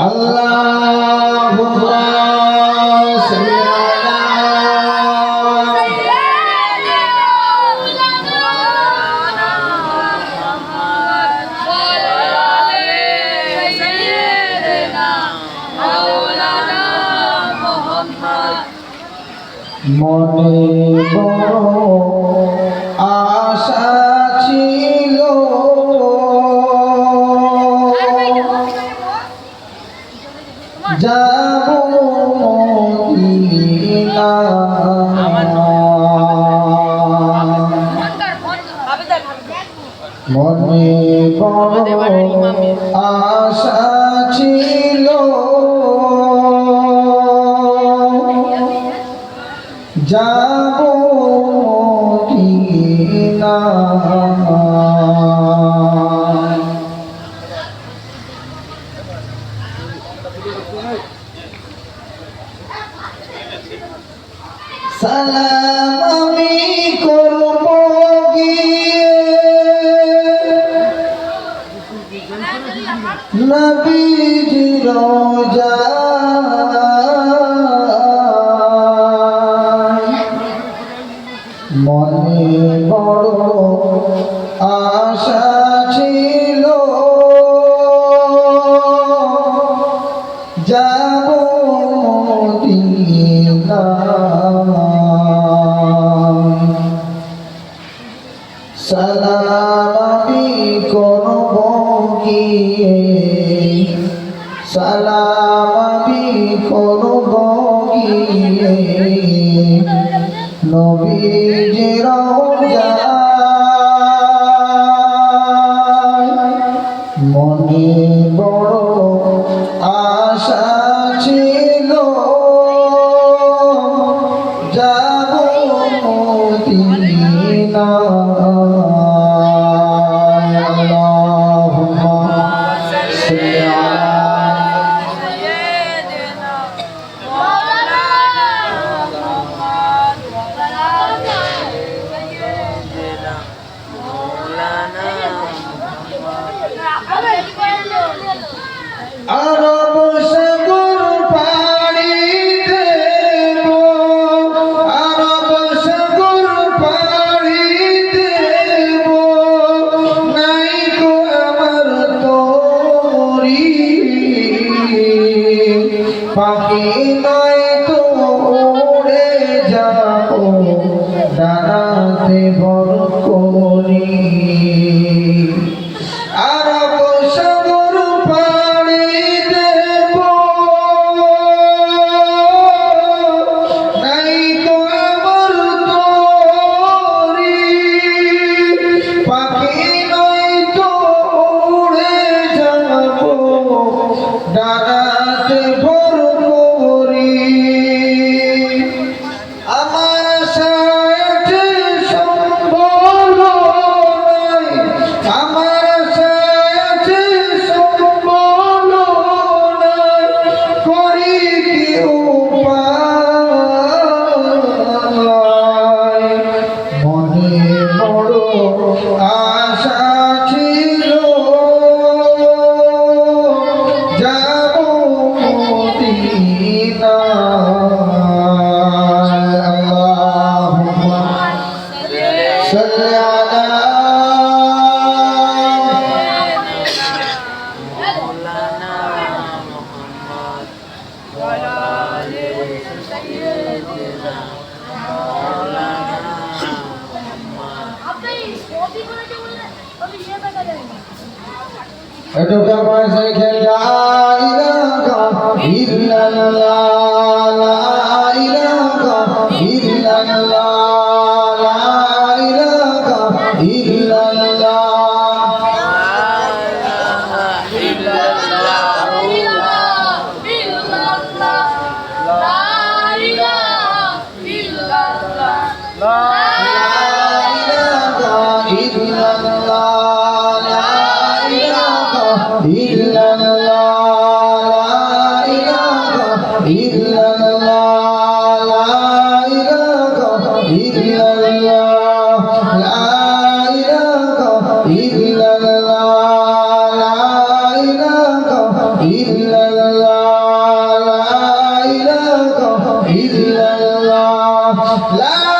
allah money. আমি আশা ছিল যাব না নবীজি রোজা নবী করব কি পাখি Aduh, kapan saya kena ilah kau, ilah La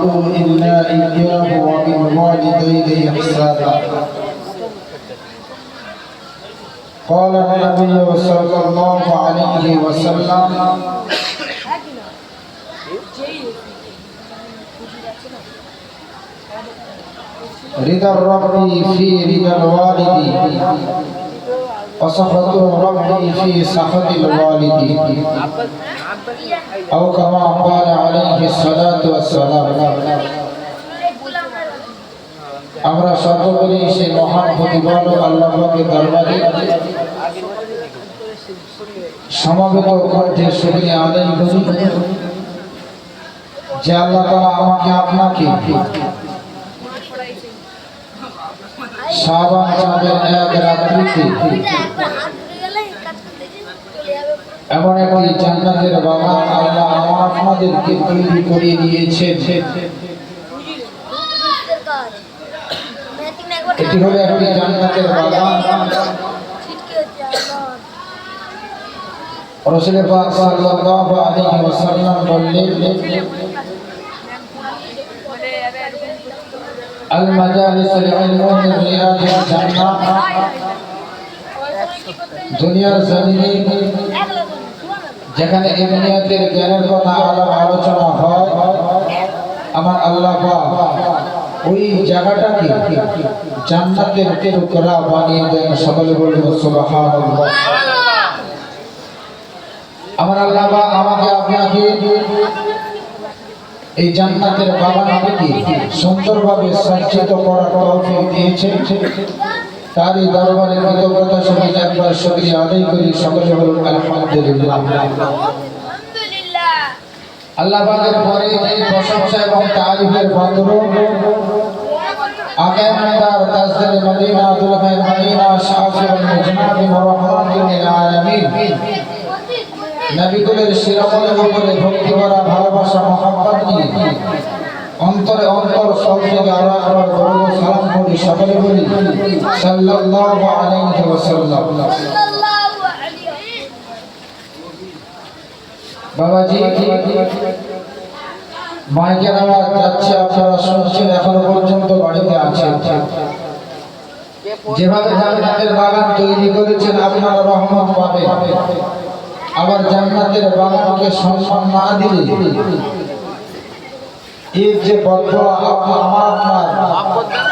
تعبدوا إلا إياه وبالوالدين إحسانا. قال النبي صلى الله عليه وسلم رضا الرب في رضا الوالد وسخط ربي في سخط الوالد أو كما قال عليه الصلاة والسلام আমরা সকলেই সেই মহান প্রতিপালক আল্লাহকে দরবারে সমাবেত কণ্ঠে শুকরিয়া আদায় করি যে আল্লাহ তাআলা আমাকে আপনাকে শাবান চাঁদের এক রাত্রিতে। এমন একটি জান্নাতের বাগান আল্লাহ আমার আপনাদেরকে তৈরি করে দিয়েছেন। এটি হলো একটি জান্নাতের বাগান। রসুল পাক সাল্লাল্লাহু আলাইহি ওয়াসাল্লাম বললেন ইলম মিন রিয়াদিল জান্নাহ দুনিয়ার জমিনে যেখানে ইলমিয়াতের জ্ঞানের কথা আলাপ আলোচনা হয়, আমার আল্লাহ ওই জায়গাটাকে জান্নাতের টুকরা বানিয়ে দেন। সকলে বলব, সুবহানাল্লাহ। আমার আল্লাহ আমাকে আপনাকে এই জান্নাতের বাগান থেকে সুন্দরভাবে সজ্জিত করার তৌফিক দিয়েছেন তারই দরবারে কৃতজ্ঞতা সহিত একবার শুকরিয়া আদায় করি। সকলে বলুন আলহামদুলিল্লাহ। আল্লাহ পাকের পরে প্রশংসা এবং তারিফের আগে নাদার তাজদার মদিনা দুলহাই মদিনা শাফিউল মুজনাবি মুরহমাতুল আলামিন। নবীগুলোর শিরোমণের উপরে ভক্তি করা ভালোবাসা নিয়ে অন্তরে অন্তর সব থেকে আরও একবার দরুদ সালাম করি সকলে বলি, সাল্লাল্লাহু আলাইহি ওয়াসাল্লাম। বাবাজি, মাইকের আওয়াজ যাচ্ছে, আপনারা শুনছেন, এখনও পর্যন্ত বাড়িতে আছেন। যেভাবে জান্নাতের বাগান তৈরি করেছেন, আপনারা রহমত পাবেন। আবার জান্নাতের বাগানকে সম্মান না দিলে এর যে বদ্ধ আমার আপনার।